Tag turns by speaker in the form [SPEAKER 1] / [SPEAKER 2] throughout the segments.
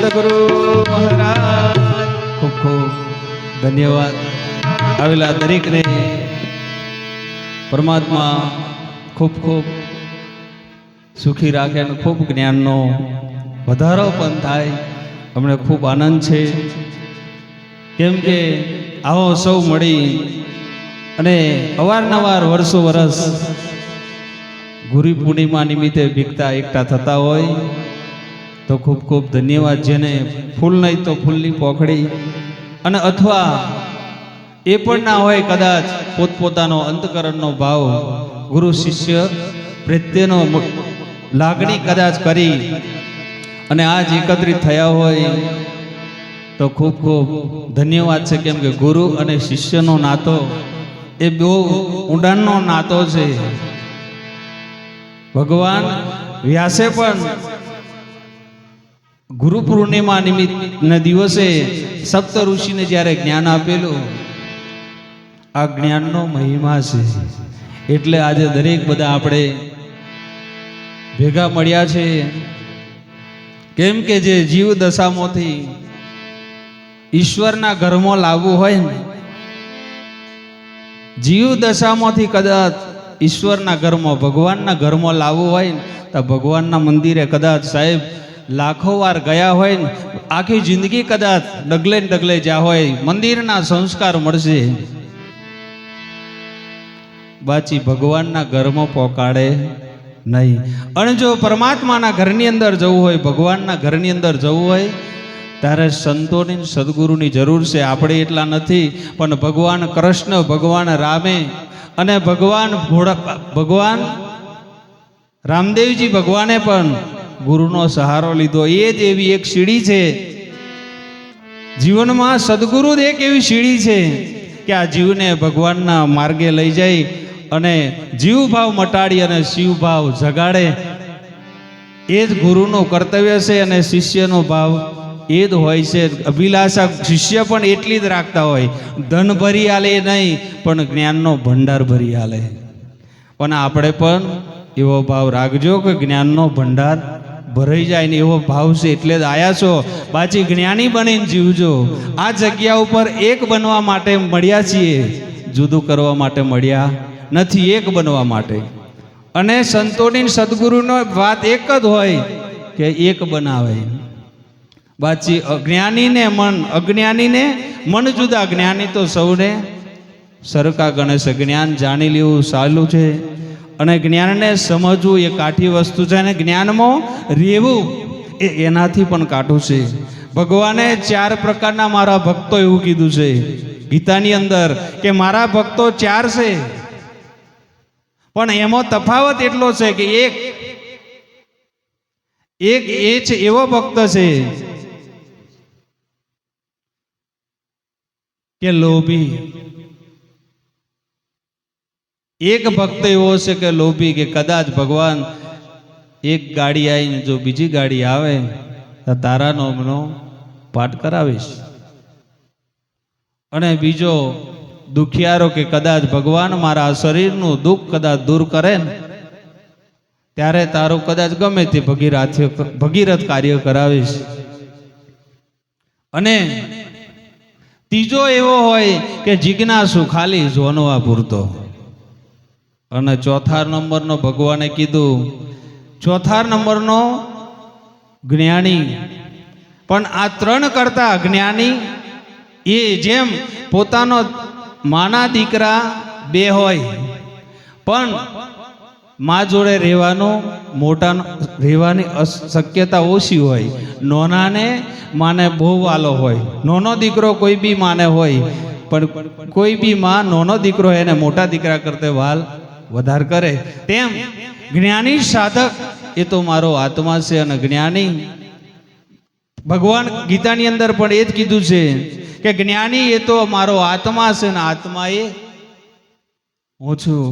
[SPEAKER 1] સદગુરુ ખૂબ ખૂબ ધન્યવાદ. આવેલા દરેકને પરમાત્મા ખૂબ ખૂબ સુખી રાખે અને ખૂબ જ્ઞાનનો વધારો પણ થાય. અમને ખૂબ આનંદ છે. કેમ કે આવો સૌ મળી અને અવારનવાર વર્ષો વર્ષ ગુરુ પૂર્ણિમા નિમિત્તે ભીગતા એકઠા થતા હોય. તો ખૂબ ખૂબ ધન્યવાદ જેને ફૂલ નહીં તો ફૂલની પોખડી. અને અથવા એ પણ ના હોય કદાચ પોતપોતાનો અંતકરણનો ભાવ ગુરુ શિષ્ય પ્રત્યેનો લાગણી કદાચ કરી અને આજ એકત્રિત થયા હોય તો ખૂબ ખૂબ ધન્યવાદ છે કેમ કે ગુરુ અને શિષ્યનો નાતો એ બહુ ઊંડાણનો નાતો છે. ભગવાન વ્યાસે પણ ગુરુ પૂર્ણિમા નિમિત્તના દિવસે સપ્ત ઋષિને જ્યારે જ્ઞાન આપેલું, આ જ્ઞાનનો મહિમા છે. એટલે આજે દરેક બધા આપણે ભેગા મળ્યા છે. કેમ કે જે જીવ દશામાંથી ઈશ્વરના ઘરમાં લાવવું હોય ને જીવ દશામાંથી કદાચ ઈશ્વરના ઘરમાં, ભગવાનના ઘરમાં લાવવું હોય ને, તો ભગવાનના મંદિરે કદાચ સાહેબ લાખો વાર ગયા હોય ને, આખી જિંદગી કદાચ ડગલે ને ડગલે જ્યાં હોય, મંદિરના સંસ્કાર મળશે. બાચી ભગવાનના ઘરમાં પોકાડે નહીં. અને જો પરમાત્માના ઘરની અંદર જવું હોય, ભગવાનના ઘરની અંદર જવું હોય, ત્યારે સંતોની સદગુરુની જરૂર છે. આપણે એટલા નથી, પણ ભગવાન કૃષ્ણ, ભગવાન રામે અને ભગવાન ભોળા ભગવાન રામદેવજી ભગવાને પણ ગુરુનો સહારો લીધો. એ જ એવી એક સીડી છે. જીવનમાં સદગુરુ જ એક એવી સીડી છે કે આ જીવને ભગવાનના માર્ગે લઈ જાય અને જીવ ભાવ મટાડી અને શિવ ભાવ જગાડે. એ જ ગુરુનું કર્તવ્ય છે અને શિષ્યનો ભાવ એ જ હોય છે. અભિલાષા શિષ્ય પણ એટલી જ રાખતા હોય. ધન ભરી આલે નહીં, પણ જ્ઞાનનો ભંડાર ભરી આલે. પણ આપણે પણ એવો ભાવ રાખજો કે જ્ઞાનનો ભંડાર ભરાઈ જાય ને એવો ભાવ છે એટલે જ આયા છો. બાકી જ્ઞાની બનીને જીવજો. આ જગ્યા ઉપર એક બનવા માટે મળ્યા છીએ. જુદું કરવા માટે મળ્યા નથી, એક બનવા માટે. અને સંતોની સદગુરુનો વાત એક જ હોય કે એક બનાવે. બાચી અજ્ઞાનીને મન અજ્ઞાનીને મન જુદા. જ્ઞાની તો સૌને. સરખા ગણેશ જ્ઞાન જાણી લેવું સારું છે. અને જ્ઞાનને સમજવું એ કાઠી વસ્તુ છે અને જ્ઞાનમાં રહેવું એ એનાથી પણ કાઠું છે. ભગવાને ચાર પ્રકારના મારા ભક્તો એવું કીધું છે. ગીતાની અંદર કે મારા ભક્તો ચાર છે. પણ એમાં તફાવત એટલો છે કે એક એક એ છે એવો ભક્ત છે કે લોભી. એક ભક્ત એવો છે કે લોભી કે કદાચ ભગવાન એક ગાડી આવીને જો બીજી ગાડી આવે, તો તારા નોમનો પાઠ કરાવીશ. અને બીજો દુખિયારો કે કદાચ ભગવાન મારા શરીરનું દુઃખ કદાચ દૂર કરે ને, ત્યારે તારું કદાચ ગમે તે ભગીરથ ભગીરથ કાર્ય કરાવીશ. અને ત્રીજો એવો હોય કે જિજ્ઞાસુ ખાલી જોનવા પૂરતો. અને ચોથા નંબરનો ભગવાને કીધું ચોથા નંબરનો જ્ઞાની. પણ આ ત્રણ કરતા જ્ઞાની એ જેમ પોતાનો માના દીકરા બે હોય, પણ મા જોડે રહેવાનો મોટા રહેવાની શક્યતા ઓછી હોય. નોનાને માને બહુ વાલો હોય. નોનો દીકરો કોઈ બી માને હોય, પણ કોઈ બી માં નોનો દીકરો એને મોટા દીકરા કરતે વાલ વધાર કરે, તેમ જ્ઞાની સાધક, એ તો મારો આત્મા છે અને જ્ઞાની. ભગવાન ગીતાની અંદર પણ એ જ કીધું છે કે જ્ઞાની એ તો મારો આત્મા છે ને આત્મા એ હું છું.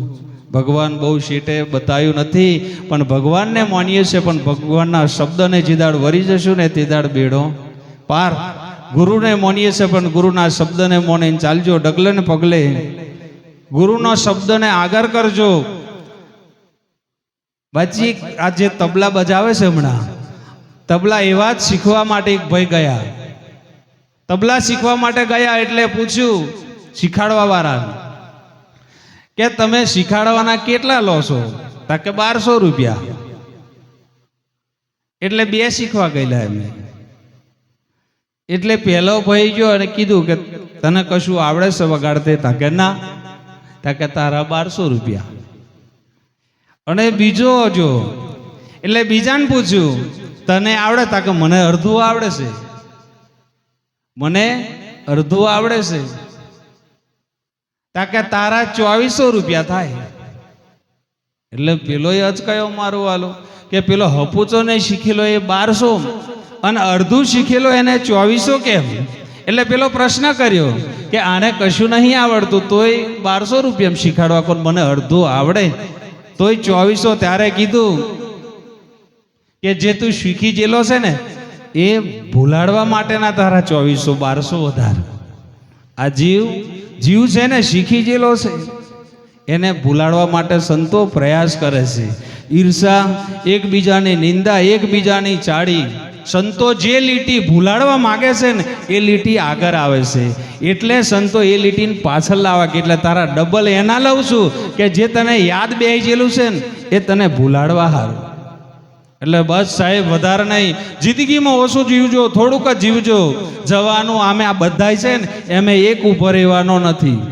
[SPEAKER 1] ભગવાન બહુ શેટે બતાવ્યું નથી, પણ ભગવાનને માનીએ છીએ, પણ ભગવાનના શબ્દને જીદાડ વરી જશું ને તે દાડ બેડો પાર. ગુરુને માનીએ છીએ, પણ ગુરુના શબ્દને મોને ચાલજો ડગલે ને પગલે. ગુરુનો શબ્દને આગળ કરજો. પછી આ જે તબલા બજાવે છે હમણાં. તબલા એવા જ શીખવા માટે એક ભાઈ ગયા. તબલા શીખવા માટે ગયા એટલે પૂછ્યું, શીખાડવા વાળાને. કે, તમે શીખાડવાના કેટલા લો છો? કે, બારસો રૂપિયા. એટલે બે શીખવા ગયેલા એમને એટલે પહેલો ભાઈ ગયો અને કીધું કે, તને કશું આવડે છે વગાડતે? તા કે, ના. તા કે તારા બારસો રૂપિયા. અને બીજો જો, એટલે બીજાને પૂછ્યું, તને આવડે? તા કે મને અડધું આવડે છે. મને અડધું આવડે છે. તા કે તારા ચોવીસો રૂપિયા થાય. એટલે પેલો અચકાયો મારું વાલો, કે પેલો હપુચો નહીં શીખેલો એ બારસો, અને અડધું શીખેલો એને ચોવીસો કેમ? એટલે પેલો પ્રશ્ન કર્યો કે આને કશું નહીં આવડતું, તોય બારસો રૂપિયા શીખાડવા કોણ મને અડધું આવડે? તોય ચોવીસો ત્યારે કીધું કે જે તું શીખી જેલો છે ને, એ ભૂલાડવા માટેના તારા ચોવીસો, બારસો વધારે. આ જીવ જીવ છે ને શીખી જેલો છે. એને ભૂલાડવા માટે સંતો પ્રયાસ કરે છે. ઈર્ષા, એકબીજાની નિંદા, એકબીજાની ચાડી સંતો જે લીટી ભૂલાડવા માગે છે ને, એ લીટી આગળ આવે છે. એટલે સંતો એ લીટીને પાછળ લાવવા કે એટલે તારા ડબલ એના લઉં છું કે જે તને યાદ બેહી છે ને, એ તને ભૂલાડવા હારું. એટલે બસ સાહેબ, વધારે નહીં. જિંદગીમાં ઓછું જીવજો, થોડુંક જ જીવજો. જવાનું આમે આ બધાય છે ને, એમે એક ઊભો રહેવાનો નથી.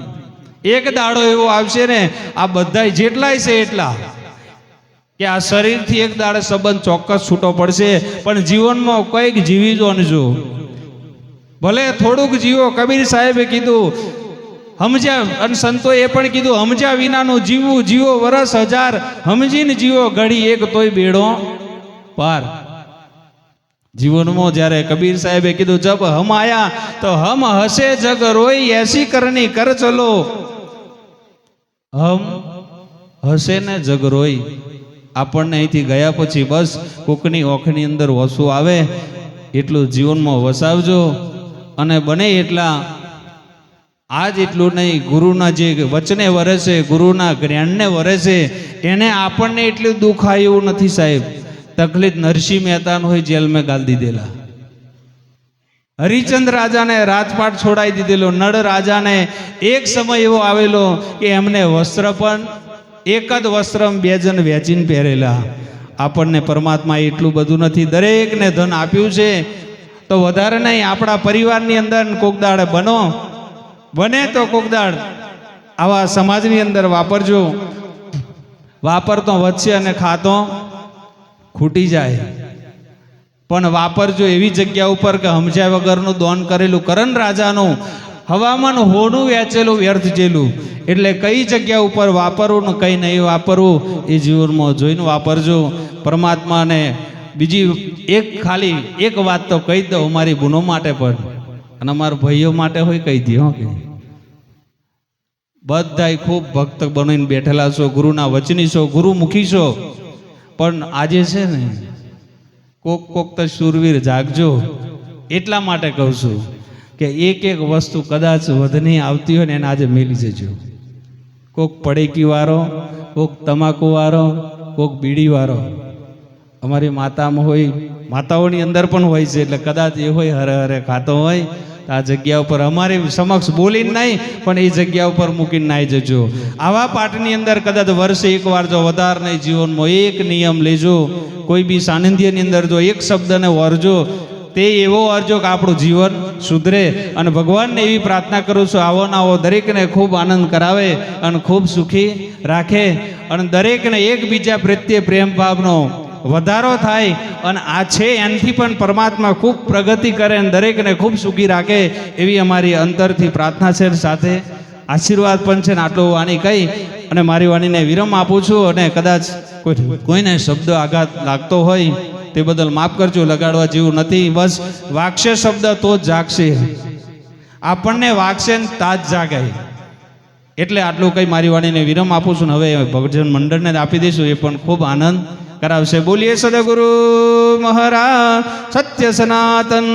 [SPEAKER 1] એક દાડો એવો આવશે ને, આ બધાય જેટલાય છે એટલા. કે આ શરીરથી એક દાડે સંબંધ ચોક્કસ છૂટો પડશે, પણ જીવનમાં કંઈક જીવી જો ને ભલે થોડુંક જીવો, કબીર સાહેબે કીધું સમજ્યા અને સંતોએ પણ કીધું સમજ્યા વિનાનું જીવવું, જીવો વરસ હજાર સમજીને જીવો ઘડી એક તોય બેડો પાર. જીવનમાં જ્યારે કબીર સાહેબે કીધું, જબ હમ આયા, તો હમ હસે જગ રોઈ, એસી કરની કર ચલો. હમ હસે ને જગ રોઈ. આપણને અહીંથી ગયા પછી બસ કોકની ઓખની અંદર વસું આવે, એટલું જીવનમાં વસાવજો. અને બને એટલા આજ એટલું નહીં, ગુરુના જે વચને વરે છે ગુરુના જ્ઞાનને વરે છે એને આપણને એટલું દુઃખ આવ્યું નથી સાહેબ. તકલીફ નરસિંહ મહેતાનું હોય, જેલ મેં ગાલ દીધેલા. હરિચંદ રાજાને રાજપાટ છોડાઈ દીધેલો, નળ રાજાને એક સમય એવો આવેલો કે એમને વસ્ત્ર પણ એક જ વસ્ત્ર બે જણ વેચીને પહેરેલા. આપણને પરમાત્મા એટલું બધું નથી. દરેકને ધન આપ્યું છે. તો વધારે નહીં, આપણા પરિવારની અંદર કોક દાડે બનો. બને તો કોક દાડ. આવા સમાજની અંદર વાપરજો. વાપરતો વધશે અને ખાતો ખૂટી જાય. પણ વાપરજો એવી જગ્યા ઉપર કે સમજ્યા વગરનું દોન કરેલું. કરણ રાજાનું હવામાન હોનું વેચેલું, વ્યર્થ જેલું. એટલે કઈ જગ્યા ઉપર વાપરવું ને કઈ નહીં વાપરવું, એ જીવનમાં જોઈને વાપરજો. પરમાત્માને બીજી એક ખાલી એક વાત તો કહી દઉં અમારી ગુનો માટે પણ. અને અમારા ભાઈઓ માટે હોય કહી દે, હો કે બધાય ખૂબ ભક્ત બનીને બેઠેલા છો, ગુરુના વચની છો ગુરુ મુખી છો. પણ આજે છે ને, કોક કોક તો સુરવીર જાગજો. એટલા માટે કહું છું. કે એક એક વસ્તુ કદાચ વધની આવતી હોય ને એને આજે મેલી જજો કોક પડેકી વાળો કોક તમાકુ વાળો કોક બીડી વાળો અમારી માતામાં હોય, માતાઓની અંદર પણ હોય છે, એટલે કદાચ એ હોય હરે હરે ખાતો હોય, તો આ જગ્યા ઉપર અમારી સમક્ષ બોલીને નહીં, પણ એ જગ્યા ઉપર મૂકીને નાઈ જજો. આવા પાઠની અંદર કદાચ વર્ષે એક વાર જો વધાર નહીં જીવનમાં એક નિયમ લેજો. કોઈ બી સાનિધ્યની અંદર જો એક શબ્દને વરજો, તે એવો અરજો કે આપણું જીવન સુધરે અને ભગવાનને એવી પ્રાર્થના કરું છું, આવો આવો દરેકને ખૂબ આનંદ કરાવે અને ખૂબ સુખી રાખે. અને દરેકને એકબીજા પ્રત્યે પ્રેમ ભાવનો વધારો થાય અને આ છે એનાથી પણ પરમાત્મા ખૂબ પ્રગતિ કરે અને દરેકને ખૂબ સુખી રાખે એવી અમારી અંતરથી પ્રાર્થના છે. સાથે આશીર્વાદ પણ છે ને આટલું વાણી કહી અને મારી વાણીને વિરમ આપું છું અને કદાચ કોઈ કોઈને શબ્દ આઘાત લાગતો હોય તે બદલ માફ કરજો, લગાડવા જેવું નથી. બસ વાગશે શબ્દ તો જાગશે. આપણને વાગશે ને તાજ જાગે એટલે આટલું કંઈ મારી વાણીને વિરમ આપું છું ને હવે ભજન મંડળને આપી દઈશું. એ પણ ખૂબ આનંદ કરાવશે. બોલીએ સદગુરુ મહારાજ, સત્ય સનાતન